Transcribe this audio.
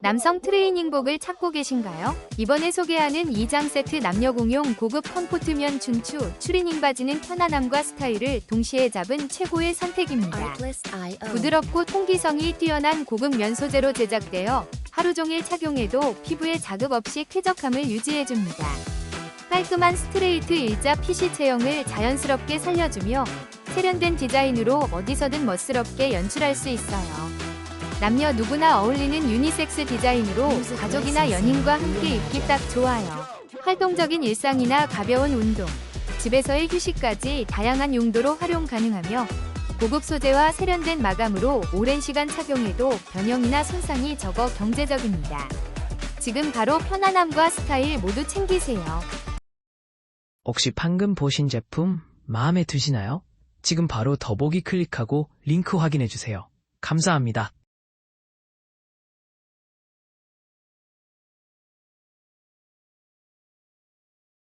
남성 트레이닝복을 찾고 계신가요? 이번에 소개하는 2장 세트 남녀 공용 고급 컴포트면 춘추 추리닝 바지는 편안함과 스타일을 동시에 잡은 최고의 선택입니다. 부드럽고 통기성이 뛰어난 고급 면 소재로 제작되어 하루 종일 착용해도 피부에 자극 없이 쾌적함을 유지해줍니다. 깔끔한 스트레이트 일자 핏이 체형을 자연스럽게 살려주며 세련된 디자인으로 어디서든 멋스럽게 연출할 수 있어요. 남녀 누구나 어울리는 유니섹스 디자인으로 가족이나 연인과 함께 입기 딱 좋아요. 활동적인 일상이나 가벼운 운동, 집에서의 휴식까지 다양한 용도로 활용 가능하며 고급 소재와 세련된 마감으로 오랜 시간 착용해도 변형이나 손상이 적어 경제적입니다. 지금 바로 편안함과 스타일 모두 챙기세요. 혹시 방금 보신 제품 마음에 드시나요? 지금 바로 더보기 클릭하고 링크 확인해주세요. 감사합니다.